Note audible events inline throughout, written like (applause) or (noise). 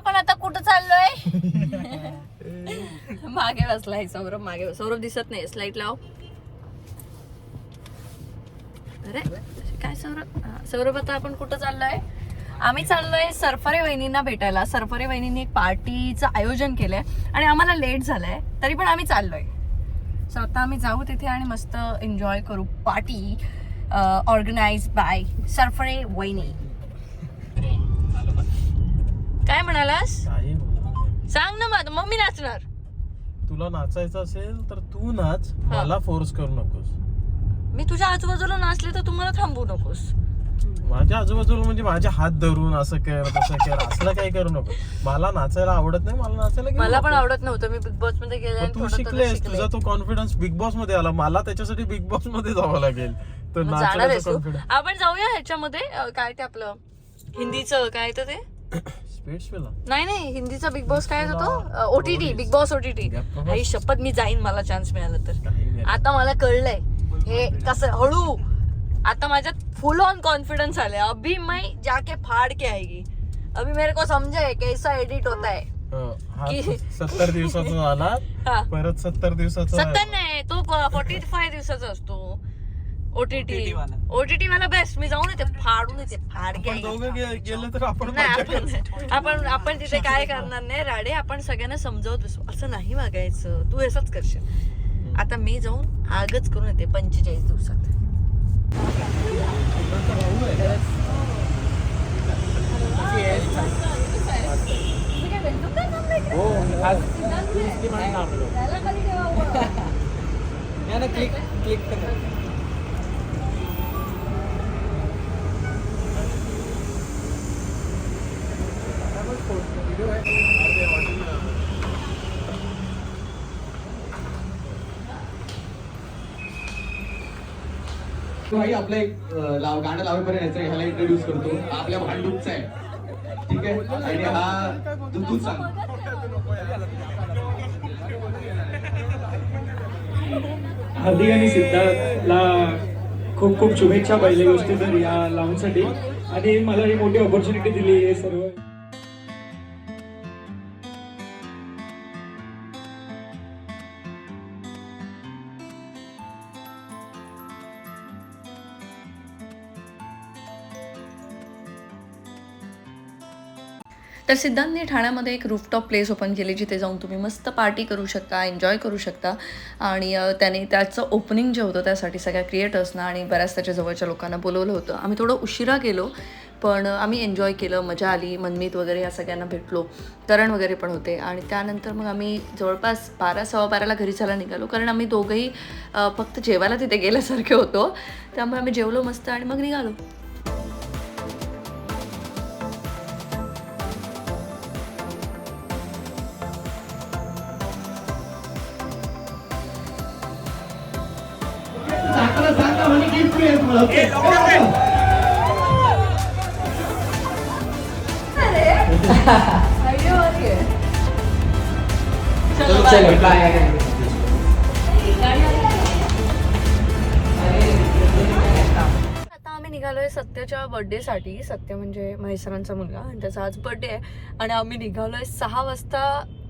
आपण आता कुठं चाललोय? (laughs) मागे बसलाय सौरभ मागे सौरभ दिसत नाही स्लाइट लाव. अरे काय सौरभ? सौरभ आता आपण कुठं चाललोय? आम्ही चाललोय सरफरे वहिनींना भेटायला. सरफरे वहिनींनी एक पार्टीचं आयोजन केलंय आणि आम्हाला लेट झालंय तरी पण आम्ही चाललोय. सो आता आम्ही जाऊ तिथे आणि मस्त एन्जॉय करू. पार्टी ऑर्गनाइज बाय सरफरे वहिनी काय म्हणालास काही. सांग ना मग मग मी नाचणार. तुला नाचायचं असेल तर तू नाच मला फोर्स करू नकोस. मी तुझ्या आजूबाजूला नाचले तर तुम्हाला थांबू नकोस. माझ्या आजूबाजूला म्हणजे माझे हात धरून असं कर तसं कर असलं काही करू नको. मला नाचायला आवडत नाही मला नाचायला घेऊ मला पण नको. आवडत नव्हतं मी बिग बॉसमध्ये गेले मग आणि तू थोडं थोडं शिकलेस शिकले. तुझा तो कॉन्फिडन्स बिग बॉसमध्ये आला मला त्याच्यासाठी बिग बॉसमध्ये जावं लागेल. तर मग जाणार आहेस नाचायचं तू. कॉन्फिडन्स आपण जाऊया ह्याच्यामध्ये अं, काय ते आपलं हिंदीचं काय तर ते? (clears throat) नाही नाही हिंदीचा बिग बॉस काय होतो ओटीटी बिग बॉस ओटीटी. आई शपथ मी जाईन मला चान्स मिळाला तर. आता मला कळलंय. हे कसं हळू. आता माझ्यात फुल ऑन कॉन्फिडेंस आले अभी मैं जाके फाड़ के आएगी. अभी मेरे को समझे कैसा एडिट होता है. की- सत्तर दिवसाचा हा. परत सत्तर दिवसाचा सत्तर नाही तो फोर्टी फाय दिवसाचा असतो. ओटीटी. ओटीटी वाला. बेस्ट मी जाऊन येते. फाडून येते. फाड आपण गेलं तर आपण तिथे (laughs) काय करणार नाही राडे आपण सगळ्यांना समजावत बसू. असं नाही वागायचं. तू असंच करशील. आता मी जाऊन आगच करून येते पंचेचाळीस दिवसात. हो. क्लिक (laughs) क्लिक भाई आपलं एक लाव गाणं लावेपर्यंत यायचं ह्याला इंट्रोड्यूस करतो. आपल्या भांडूपचा आहे. ठीक आहे? आणि हा तू तू सांग हार्दिक आणि सिद्धार्थला खूप खूप शुभेच्छा पाहिजे गोष्टी तर या लावूनसाठी आणि मला ही मोठी ऑपॉर्च्युनिटी दिली हे सर्व. तर सिद्धांतने ठाण्यामध्ये एक रूफटॉप प्लेस ओपन केली जिथे जाऊन तुम्ही मस्त पार्टी करू शकता एन्जॉय करू शकता. आणि त्याने त्याचं ओपनिंग जे होतं त्यासाठी सगळ्या क्रिएटर्सना आणि बऱ्याच त्याच्या जवळच्या लोकांना बोलवलं होतं. आम्ही थोडं उशिरा गेलो पण आम्ही एन्जॉय केलं मजा आली मनमीत वगैरे या सगळ्यांना भेटलो करण वगैरे पण होते. आणि त्यानंतर मग आम्ही जवळपास बारा सव्वा बाराला घरी जायला निघालो कारण आम्ही दोघंही फक्त जेवायला तिथे गेल्यासारखे होतो. त्यामुळे आम्ही जेवलो मस्त आणि मग निघालो. चलो बाय आता आम्ही निघालोय सत्याच्या बर्थडेसाठी सत्य म्हणजे महेसरांचा मुलगा आणि त्याचा आज बर्थडे आहे. आणि आम्ही निघालोय सहा वाजता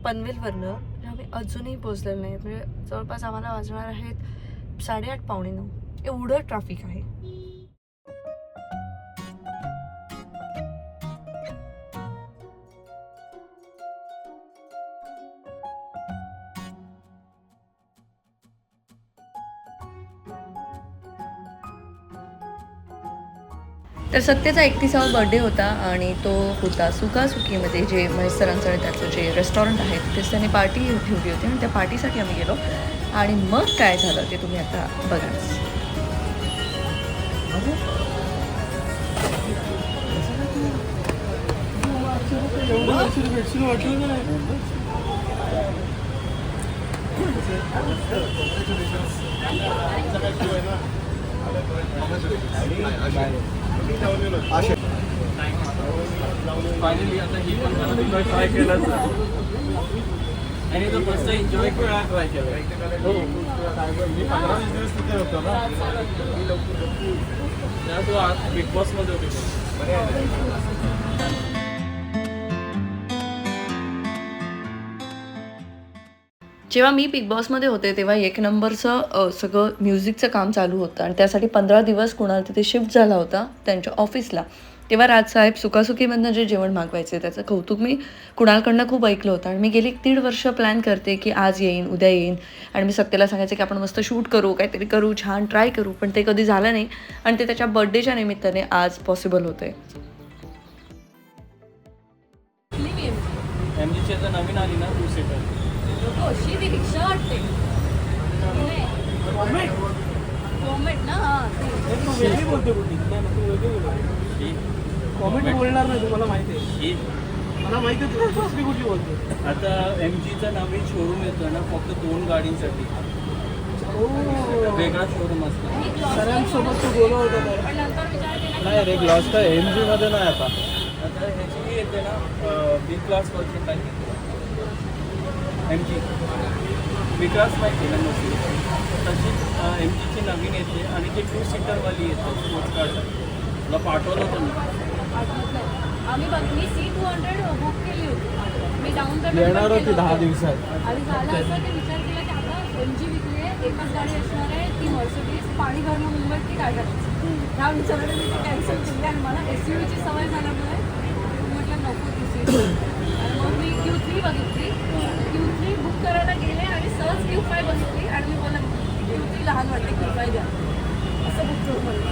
पनवेलवरनं. आणि आम्ही अजूनही पोहोचलेलो नाही म्हणजे जवळपास आम्हाला वाजणार आहेत साडेआठ पावणे नऊ एवढं ट्रॅफिक आहे. तर सत्तेचा एकतीसावा बर्थडे होता आणि तो होता सुकासुकीमध्ये जे महेश सरांचं आणि त्याचं जे रेस्टॉरंट आहे तिथेच त्याने पार्टी ठेवली होती आणि त्या पार्टीसाठी आम्ही गेलो. आणि मग काय झालं ते तुम्ही आता बघा. नाही फायनली आता ही पण ट्राय केलं आणि तो फर्स्ट एन्जॉय ट्राय केलं. हो. मी पंधरा वीस दिवस तिथे होतो ना. तेव्हा तू आज बिग बॉसमध्ये होती. जेव्हा मी बिग बॉसमध्ये होते तेव्हा एक नंबरचं सगळं म्युझिकचं काम चालू होतं. आणि त्यासाठी पंधरा दिवस कुणाला तिथे शिफ्ट झाला होता त्यांच्या ऑफिसला. तेव्हा राजसाहेब सुखासुखीमधनं जे जेवण मागवायचे त्याचं कौतुक मी कुणालकडनं खूप ऐकलं होतं. आणि मी गेली दीड वर्ष प्लॅन करते की आज येईन उद्या येईन. आणि मी सत्याला सांगायचं की आपण मस्त शूट करू काहीतरी करू छान ट्राय करू. पण ते कधी झालं नाही. आणि ते त्याच्या बड्डेच्या निमित्ताने आज पॉसिबल होते. नवीन आली ना अशी ती रिक्षा वाटते. कॉमेट ना? हा ते. वेगळी बोलते कॉमेंट बोलणार नाही तुम्हाला माहिती आहे. मला माहिती आहे तू दुसरी कुठली बोलते. आता एम जीचा नवीन शोरूम येतो ना फक्त दोन गाडींसाठी. वेगळा शोरूम असतो. सगळ्यांसोबत तू बोलव होता नाही रे ग्लॉस तर एम जी मध्ये नाही आता. आता ह्याची येते ना बी क्लास वर्जन काही एम जी बी क्लास माहिती ना तशी एम जीची नवीन येते आणि ती टू सीटरवाली येते स्पोर्ट्स कार्ड तुला पाठवलं होतं मी. आम्ही बघ मी सी टू हंड्रेड बुक केली होती. मी डाऊन पेमेंट येणार होती दहा दिवसात. आणि झालं असं ते विचार केला की आता एम जी विकली आहे एकच गाडी असणार आहे ती मर्सिडीज पाणी भरणं मुंबईत ती काय करायचं? ह्या विचाराने मी ती कॅन्सल केली आणि मला एस यू ची सवय झाल्यामुळे म्हटलं नको ती मी क्यू थ्री बघितली. क्यू थ्री बुक करायला गेले आणि सहज क्यू फाय बघितली आणि मी बोला क्यू थ्री लहान वाटते क्यू फाय द्या. असं बुक करून म्हणलं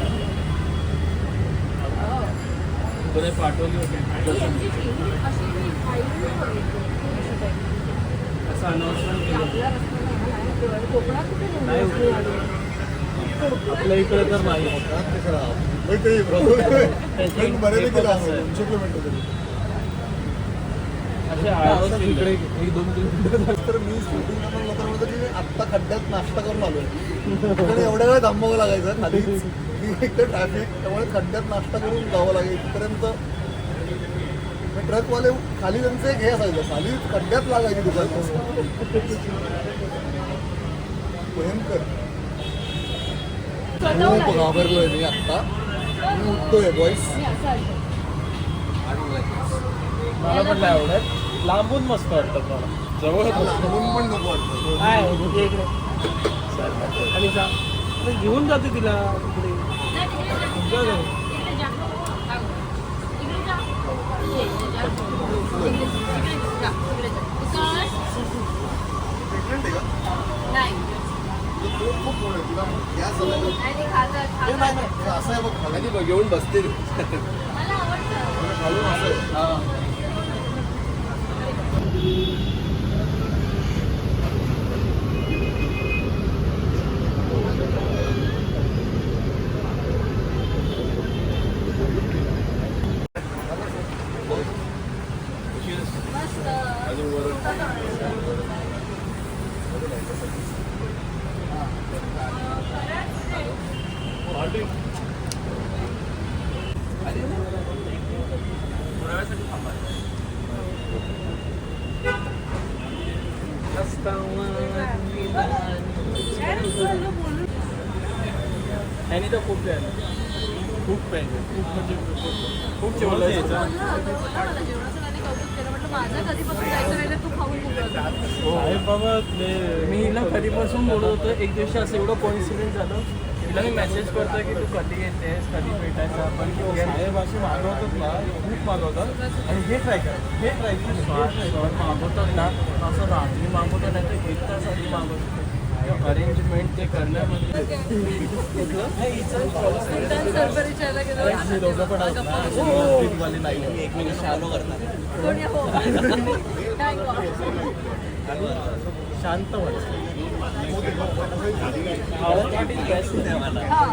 हो. पाठवली होती. ही अशी मी आपल्या इकडे तर नाही. (laughs) आळस इकडे (laughs) एक दोन किलोमीटर तर मी शूटिंग करणार नंतर म्हणतो की मी आत्ता खड्ड्यात नाश्ता करून आलोय. पण एवढ्या वेळ थांबावं लागायचं खाली इकडे ट्रॅफिक त्यामुळे खड्ड्यात नाश्ता करून जावं लागायचं इथपर्यंत ट्रकवाले खाली त्यांचं एक हे असायचं. खाली खड्ड्यात लागायची दुकान. भयंकर. खूप. घाबरलोय मी आत्ता. मी उठतोय बॉईस. मला पण नाही आवडत. लांबून मस्त वाटतं मला जवळ म्हणून पण. नको वाटतं. काय म्हणजे इकडे आणि जा. घेऊन जाते तिला इकडे. तिकडे जा. तिकडे जा. इकडे जा. ये, ये, जा. इकडे इकडे जा. इकडे जा. विकास. Pregnant आहे का? नाही. तो खूप मोठं आहे. तिला गॅस झाला तर- नाही, ते खातात, हे खातात. नाही, नाही. हे असं आहे बघ खाली घेऊन बसते मला आवडतं. खालून असं आहे. ह्यानी तर खूप प्यायला खूप प्यायला खूप म्हणजे खूप जेवलं. साहेब बाबा मी हिला कधीपासून बोलत होतो एक दिवशी असं एवढं कोइन्सिडेंट झालं. तिला मी मेसेज करतो की तू कधी येतेस कधी भेटायचं आपण तो साहेब असे मागवतात ना खूप मागवतात. आणि हे ट्राय करा. हे ट्राय करा. मागवतात ना. असं रात्री मागवतात नाही तर एक तास आधी मागवतात. अरेंजमेंट ते करण्यामध्ये नाही. हे दोघं पण नाही हो. शांत House party is best आहे मला. हा.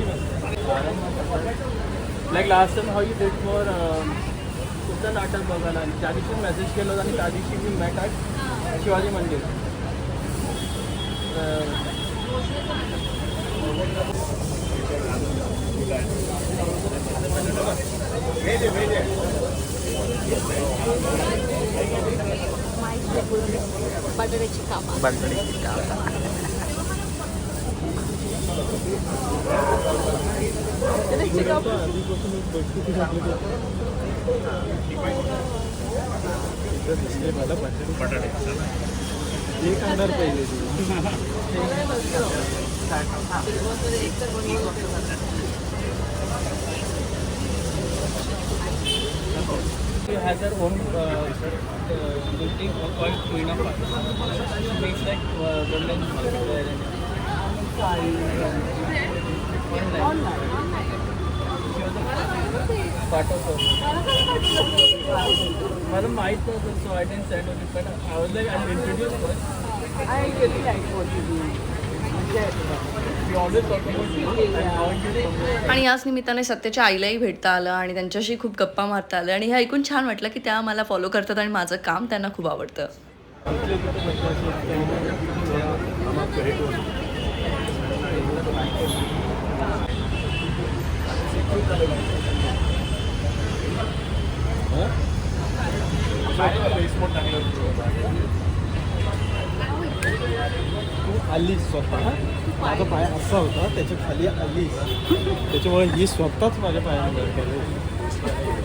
नसते. Like last time how you did for कुठलं नाटक बघायला आणि त्या दिवशी मेसेज केलं आणि त्या दिवशी मी मॅट शिवाजी मंदिर. अं, बटाट्याची कापा बटाट्याची कापा. मला बटाटे एक आणणार पहिले has her own uh, uh, building called Queen of Art. She makes like uh, golden multiplier and part of आणि याच निमित्ताने सत्याच्या आईलाही भेटता आलं आणि त्यांच्याशी खूप गप्पा मारता आलं. आणि हे ऐकून छान वाटलं की त्या मला फॉलो करतात आणि माझं काम त्यांना खूप आवडतं. तू आलीस स्वतः माझा पाय असा होता त्याच्याखाली आलीस त्याच्यामुळे ही? स्वतःच माझ्या पायाने वर केली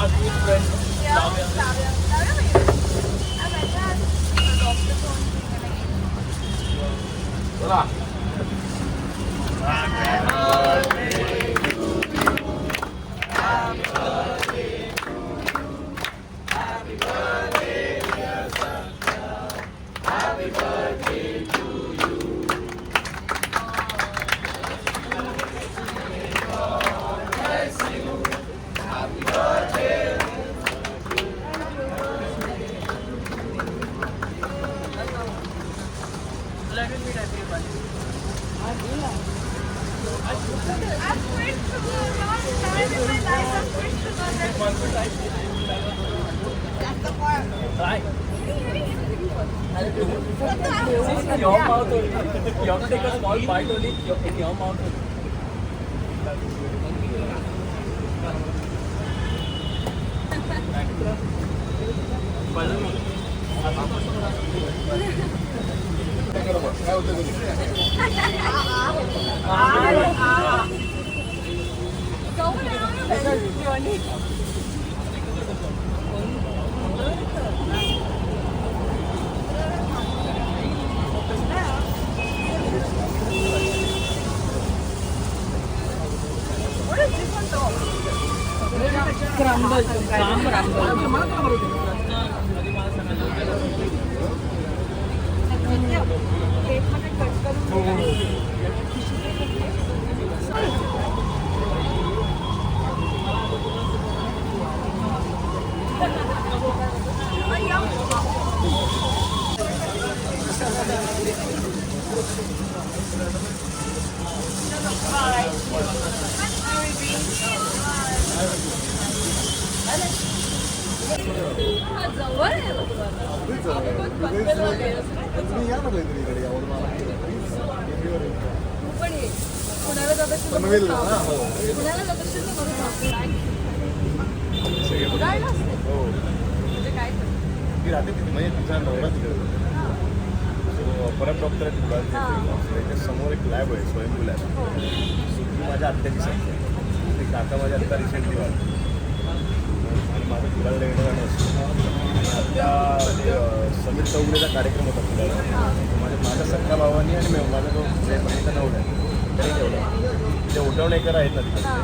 are good your mouth only. जवळ आहे तुम्ही या ना काहीतरी इकडे यावर मला तू पण ये पुण्याला जात असेल तर पनवेल बघ. ना परत डॉक्टर आहे तिकडे त्याच्या एक लॅब आहे स्वयंभू लॅब सो ती माझ्या आत्याची संख्या आहे काका माझ्या आत्ता रिसेंटली वाढले माझं फिरायला येणं जाणं असतं. त्या समीर चौगुलेचा कार्यक्रम होता फिरायला माझ्या माझ्या सख्या भावानी आणि मी- माझा जो बहिणीचा नवरा आहे ठेवला. ते उठवणेकर आहेत ना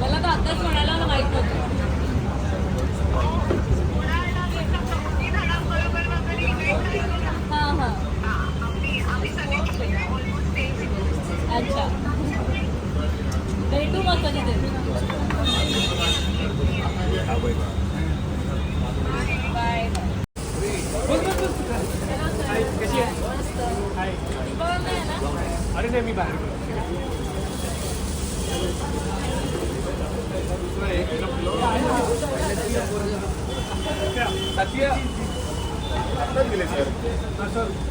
मला तर आताच म्हणायला माहीत नव्हतं हां हां अच्छा भेटू मग कधीतरी हा बहिणी बाय अरे नाही मी बाहेर आत्ताच गेले सर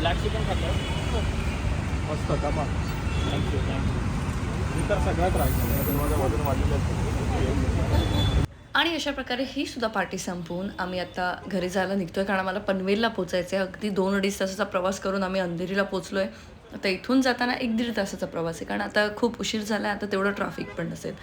ब्लॅक चिकन खातो मस्त का मग थँक्यू थँक्यू मी तर सगळ्या ट्राय केलं तर माझं वजन वाढलेलं आणि अशा प्रकारे ही सुद्धा पार्टी संपवून आम्ही आता घरी जायला निघतोय कारण आम्हाला पनवेलला पोचायचं आहे अगदी दोन अडीच तासाचा प्रवास करून आम्ही अंधेरीला पोचलोय. आता इथून जाताना एक दीड तासाचा प्रवास आहे कारण आता खूप उशीर झाला आहे आता तेवढं ट्रॅफिक पण नसेल.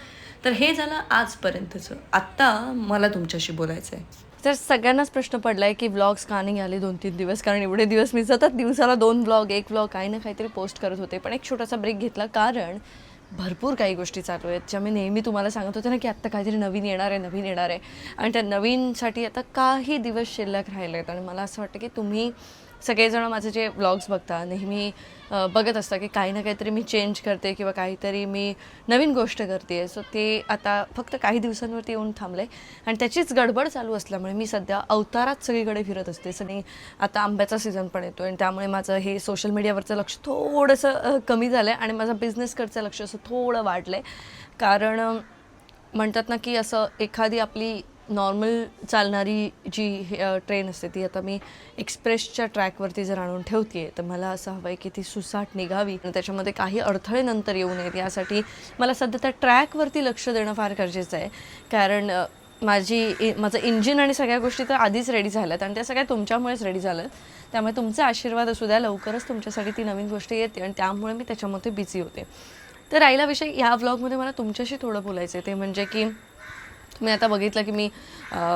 तर हे झालं आजपर्यंतचं. आत्ता मला तुमच्याशी बोलायचं आहे तर सगळ्यांनाच प्रश्न पडलाय की व्लॉग्स का नाही आले दोन तीन दिवस? कारण एवढे दिवस मी सतत दिवसाला दोन व्लॉग एक व्लॉग काही ना काहीतरी पोस्ट करत होते. पण एक छोटासा ब्रेक घेतला कारण भरपूर काही गोष्टी चालू आहेत. ज्या मी नेहमी तुम्हाला सांगत होते ना की आत्ता काहीतरी नवीन येणार आहे नवीन येणार आहे. आणि त्या नवीनसाठी आता काही दिवस शिल्लक राहिले आहेत आणि मला असं वाटतं की तुम्ही सगळेजण माझे जे ब्लॉग्स बघता नेहमी बघत असता की काही ना काहीतरी मी चेंज करते किंवा काहीतरी मी नवीन गोष्ट करते सो ते आता फक्त काही दिवसांवरती येऊन थांबलं आहे आणि त्याचीच गडबड चालू असल्यामुळे मी सध्या अवतारात सगळीकडे फिरत असते. सनी आता आंब्याचा सीझन पण येतो आणि त्यामुळे माझं हे सोशल मीडियावरचं लक्ष थोडंसं कमी झालं आहे आणि माझं बिझनेसकडचं लक्ष असं थोडं वाढलं आहे कारण म्हणतात ना की असं एखादी आपली नॉर्मल चालणारी जी ट्रेन असते ती आता मी एक्सप्रेसच्या ट्रॅकवरती जर आणून ठेवते तर मला असं हवं आहे की ती सुसाट निघावी. आणि त्याच्यामध्ये काही अडथळे नंतर येऊ नयेत. यासाठी मला सध्या त्या ट्रॅकवरती लक्ष देणं फार गरजेचं आहे. कारण माझी माझं इंजिन आणि सगळ्या गोष्टी तर आधीच रेडी झाल्यात आणि त्या सगळ्या तुमच्यामुळेच रेडी झाल्यात. त्यामुळे तुमचे आशीर्वाद असू द्या लवकरच तुमच्यासाठी ती नवीन गोष्ट येते आणि त्यामुळे मी त्याच्यामध्ये बिझी होते. तर राहिला विषय ह्या व्लॉगमध्ये मला तुमच्याशी थोडं बोलायचं आहे ते म्हणजे की तुम्ही आता बघितलं की मी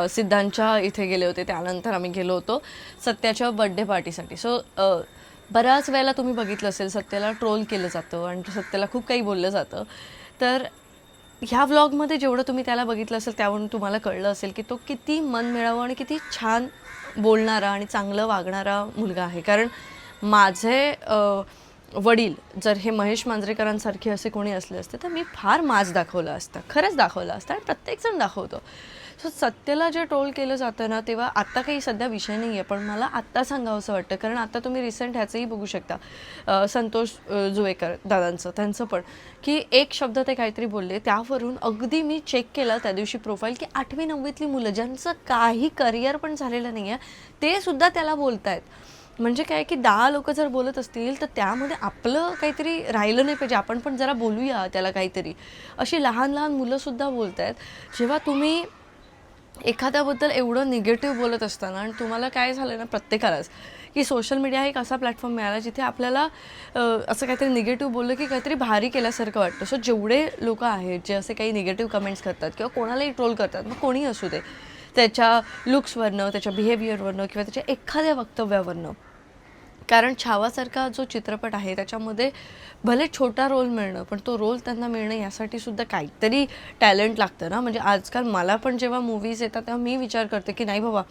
सिद्धांच्या इथे गेले होते त्यानंतर आम्ही गेलो होतो सत्याच्या बड्डे पार्टीसाठी सो बऱ्याच वेळेला तुम्ही बघितलं असेल सत्याला ट्रोल केलं जातं आणि सत्याला खूप काही बोललं जातं. तर ह्या व्लॉगमध्ये जेवढं तुम्ही त्याला बघितलं असेल त्यावरून तुम्हाला कळलं असेल की तो किती मन मिळावं आणि किती छान बोलणारा आणि चांगलं वागणारा मुलगा आहे. कारण माझे वडील जर हे महेश मांजरेकरांसारखे असे कोणी असले असते तर मी फार माज दाखवलं असतं खरंच दाखवलं असतं आणि प्रत्येकजण दाखवतो. सो सत्यला जे ट्रोल केलं जातं ना तेव्हा आत्ता काही सध्या विषय नाही आहे पण मला आत्ता सांगावं असं वाटतं कारण आता तुम्ही रिसेंट ह्याचंही बघू शकता संतोष जुवेकर दादांचं त्यांचं पण की एक शब्द ते काहीतरी बोलले त्यावरून अगदी मी चेक केलं त्या दिवशी प्रोफाईल की आठवी नववीतली मुलं ज्यांचं काही करिअर पण झालेलं नाही आहे ते सुद्धा त्याला बोलत आहेत म्हणजे काय की दहा लोक जर बोलत असतील तर त्यामध्ये आपलं काहीतरी राहिलं नाही पाहिजे. आपण पण जरा बोलूया त्याला काहीतरी. अशी लहान लहान मुलंसुद्धा बोलत आहेत जेव्हा तुम्ही एखाद्याबद्दल एवढं निगेटिव्ह बोलत असताना आणि तुम्हाला काय झालं ना प्रत्येकालाच की सोशल मीडिया हा एक असा प्लॅटफॉर्म मिळाला जिथे आपल्याला असं काहीतरी निगेटिव्ह बोललं की काहीतरी भारी केल्यासारखं वाटतं. सो जेवढे लोक आहेत जे असे काही निगेटिव्ह कमेंट्स करतात किंवा कोणालाही ट्रोल करतात मग कोणी असू दे. त्याच्या लुक्सवरनं त्याच्या बिहेवियरवरनं किंवा त्याच्या एखाद्या वक्तव्यावरनं. कारण छावासारखा जो चित्रपट आहे त्याच्यामध्ये भले छोटा रोल मिळणं पण तो रोल त्यांना मिळणं यासाठी सुद्धा काहीतरी टॅलेंट लागतं ना. म्हणजे आजकाल मला पण जेव्हा मूवीज येतात तेव्हा मी विचार करते की नाही बाबा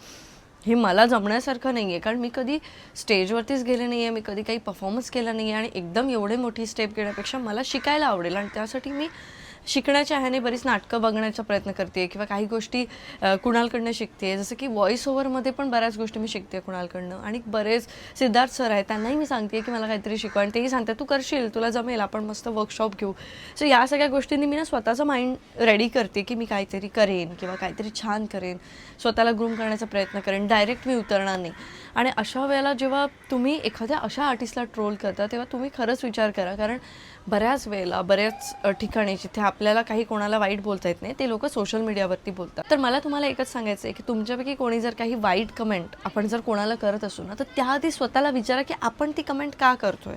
हे मला जमण्यासारखं नाही आहे कारण मी कधी स्टेजवरतीच गेले नाही आहे मी कधी काही परफॉर्मन्स केला नाही आहे आणि एकदम एवढे मोठी स्टेप घेण्यापेक्षा मला शिकायला आवडेल आणि त्यासाठी मी शिकण्याच्या ह्याने बरीच नाटकं बघण्याचा प्रयत्न करते किंवा काही गोष्टी कुणालकडनं शिकते जसं की व्हॉइस ओव्हरमध्ये पण बऱ्याच गोष्टी मी शिकते कुणालकडनं. आणि बरेच सिद्धार्थ सर आहेत त्यांनाही मी सांगते की मला काहीतरी शिकवा आणि तेही सांगतात तू करशील तुला जमेल आपण मस्त वर्कशॉप घेऊ. सो या सगळ्या गोष्टींनी मी ना स्वतःचं माइंड रेडी करते की मी काहीतरी करेन किंवा काहीतरी छान करेन. स्वतःला ग्रूम करण्याचा प्रयत्न करेन डायरेक्ट मी उतरणार नाही. आणि अशा वेळेला जेव्हा तुम्ही एखाद्या अशा आर्टिस्टला ट्रोल करता तेव्हा तुम्ही खरंच विचार करा. कारण बऱ्याच वेळेला बऱ्याच ठिकाणी जिथे आपल्याला काही कोणाला वाईट बोलता येत नाही ते लोक सोशल मीडियावरती बोलतात. तर मला तुम्हाला एकच सांगायचं आहे की तुमच्यापैकी कोणी जर काही वाईट कमेंट आपण जर कोणाला करत असू ना तर त्याआधी स्वतःला विचारा की आपण ती कमेंट का करतोय?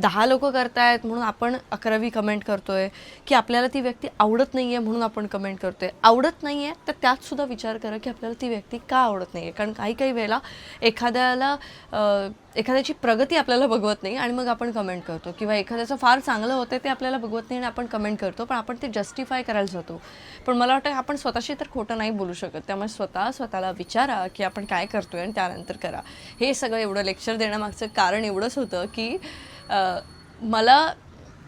दहा लोक करतायत म्हणून आपण अकरावी कमेंट करतोय की आपल्याला ती व्यक्ती आवडत नाही आहे म्हणून आपण कमेंट करतोय. आवडत नाही आहे तर त्यात सुद्धा विचार करा की आपल्याला ती व्यक्ती का आवडत नाही आहे कारण काही काही वेळेला एखाद्याला एखाद्याची प्रगती आपल्याला बघवत नाही आणि मग आपण कमेंट करतो. किंवा एखाद्याचं फार चांगलं होतं ते आपल्याला बघवत नाही आणि आपण कमेंट करतो पण आपण ते जस्टिफाय करायला जातो. पण मला वाटतं आपण स्वतःशी तर खोटं नाही बोलू शकत. त्यामुळे स्वतः स्वतःला विचारा की आपण काय करतोय आणि त्यानंतर करा. हे सगळं एवढं लेक्चर देण्यामागचं कारण एवढंच होतं की मला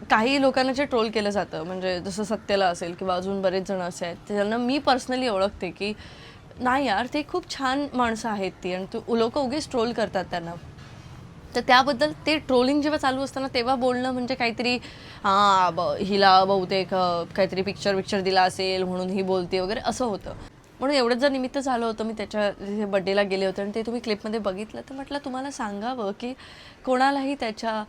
काही लोकांना जे ट्रोल केलं जातं म्हणजे जसं सत्याला असेल किंवा अजून बरेच जण असे आहेत त्यांना मी पर्सनली ओळखते की नाही यार ते खूप छान माणसं आहेत ती आणि तू लोक उगीच ट्रोल करतात त्यांना. तर त्याबद्दल ते ट्रोलिंग जेव्हा चालू असताना तेव्हा बोलणं म्हणजे काहीतरी हां ब हिला बहुतेक काहीतरी पिक्चर पिक्चर दिला असेल म्हणून ही बोलते वगैरे असं होतं. म्हणून एवढंच जर निमित्त झालं होतं मी त्याच्या बड्डेला गेले होते आणि ते तुम्ही क्लिपमध्ये बघितलं तर म्हटलं तुम्हाला सांगावं की कोणालाही त्याच्या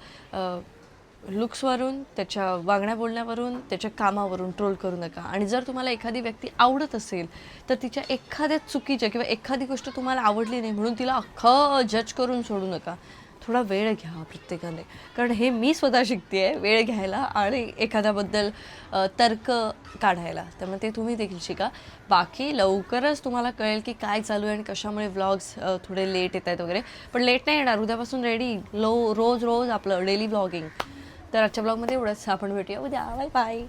लुक्सवरून त्याच्या वागण्या बोलण्यावरून त्याच्या कामावरून ट्रोल करू नका. आणि जर तुम्हाला एखादी व्यक्ती आवडत असेल तर तिच्या एखाद्या चुकीच्या किंवा एखादी गोष्ट तुम्हाला आवडली नाही म्हणून तिला अख्खं जज करून सोडू नका. थोडा वेळ घ्या प्रत्येकाने. कारण हे मी स्वतः शिकते आहे वेळ घ्यायला आणि एखाद्याबद्दल तर्क काढायला. त्यामुळे ते तुम्ही देखील शिका. बाकी लवकरच तुम्हाला कळेल की काय चालू आहे आणि कशामुळे व्लॉग्स थोडे लेट येत आहेत वगैरे. पण लेट नाही येणार उद्यापासून रेडी लो रोज रोज आपलं डेली व्लॉगिंग तर आजच्या ब्लॉगमध्ये एवढंच. आपण भेटूया उद्या. Bye bye